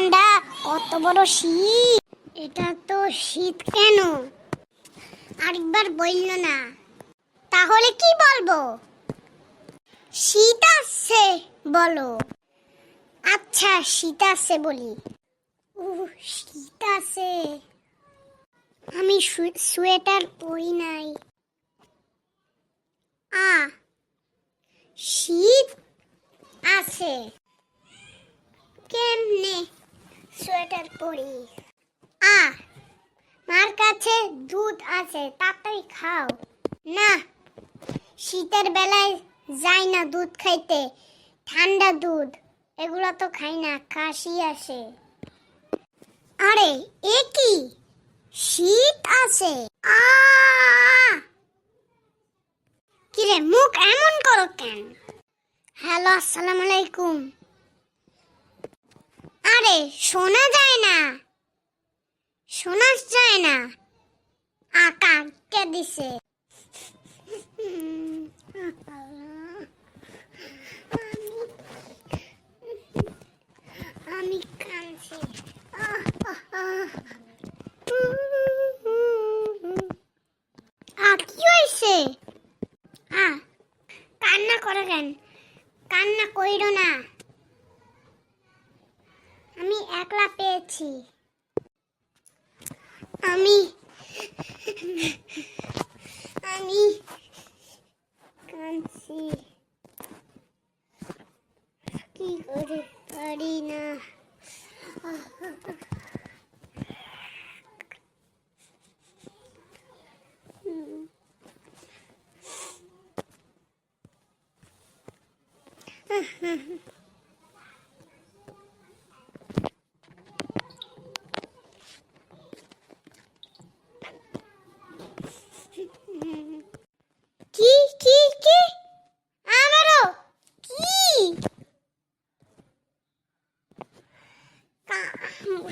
ঠান্ডা, কত বড় শীত। এটা তো শীত কেন? আরেকবার বলল না। তাহলে কি বলব? শীত আসছে, বলো। আচ্ছা শীত আসছে বলি। ও শীত আছে আমি সোয়েটার পরি নাই। আ, শীত আছে কেমনে? সোয়েটার পরি। আ, মার কাছে দুধ আছে, তাড়াতাড়ি খাও। না, শীতের বেলায় যাই না দুধ খাইতে, ঠান্ডা দুধ, এগুলো তো খাই না, কাশি আসে। আরে, এ কি? শীত আছে। কিরে, মুখ এমন করো কেন? হ্যালো, আসসালামু আলাইকুম। আরে শোনা যায় না। শোনা যায় না। আকা কে দিছে। আমি কাঁদছি। আ, কি হয়েছে? আ, কান্না করো কেন? কান্না কইরো না। আমি একলা পেয়েছি। আমি আমি কাঁদছি। কি করে পারি না? কি কি কি? আমারও? কি?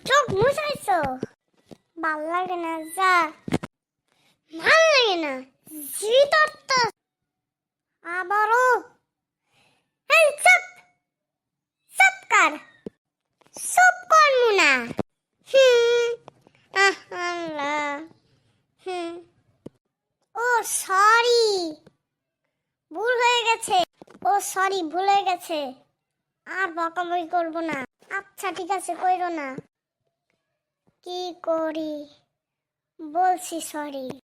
চোখ মুছাইছো? ভালো লাগে না যা। ভালো লাগে না জিতত্ত আবারও। এই চুপ। চুপ কর। চুপ করমু না হুম আহ আল্লাহ হুম। ও, সরি। সরি ভুলে গেছে। আর বকামই করব না। আচ্ছা ঠিক আছে, কইরো না। কি করি? বলছি সরি